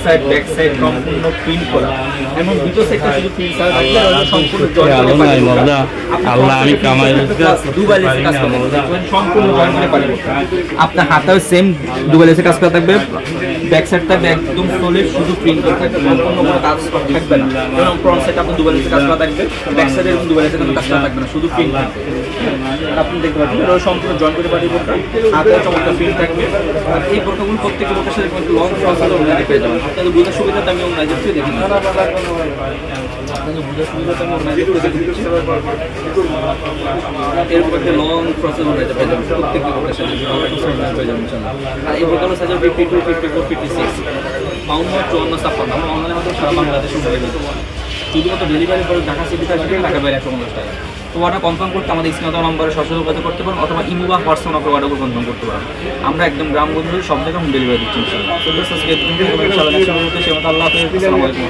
সাইডটা। আপনি আপনার হাতেও সেম দুবাই কাজ করা থাকবে ব্যাক সাইড থাকবে একদম সলিড শুধু প্রিন্ট করা থাকবে সম্পূর্ণ কোনো কাজ থাকবে না ফ্রন্ট সাইড আপনার দুবাই কাজ করা থাকবে। ব্যাক সাইডে এরকম দুবাই লেসে কোনো কাজ করা থাকবে না শুধু প্রিন্ট থাকবে। আপনি দেখতে পাচ্ছেন এটা সম্পূর্ণ জয়েন করে পাঠিয়ে বোরকা হাতে চমৎকার প্রিন্ট থাকবে। আর এই বোরকাগুলো প্রত্যেকটা বোরকার সাথে কিন্তু লং প্রসেসে ওনারা পেয়ে যাবেন। আপনাদের বোঝার সুবিধাতে আমি ওনার দেখতে দেখি আপনাদের বোঝার সুবিধাতে আমি ওনার দেখতে দেখে এরকম একটা লং প্রসেস ওনারা পেয়ে যাবেন। প্রত্যেকটা বোরকার সাথে পেয়ে যাবেন আর এই বোরকাগুলো size fifty two fifty four fifty six বাউন্ন চুয়ান্ন ছাপ্পান্ন। আমরা অনলাইনের মাধ্যমে সারা বাংলাদেশে শুধুমাত্র ডেলিভারি করে ঢাকা সিটি থাকবে ঢাকা বাইরে একশো পঞ্চাশ টাকা। তো অর্ডার কনফার্ম করতে আমাদের স্ক্রিনত নম্বরে সরাসরি যোগাযোগ করতে পারেন অথবা ইমো বা হোয়াটসঅ্যাপ নম্বরে অর্ডার কনফার্ম করতে পারেন। আমরা একদম গ্রাম বন্ধু সব জায়গায় হোম ডেলিভারি দিচ্ছি ইনশাআল্লাহ তো আজকে ইনশাআল্লাহ আল্লাহ আলাইকুম।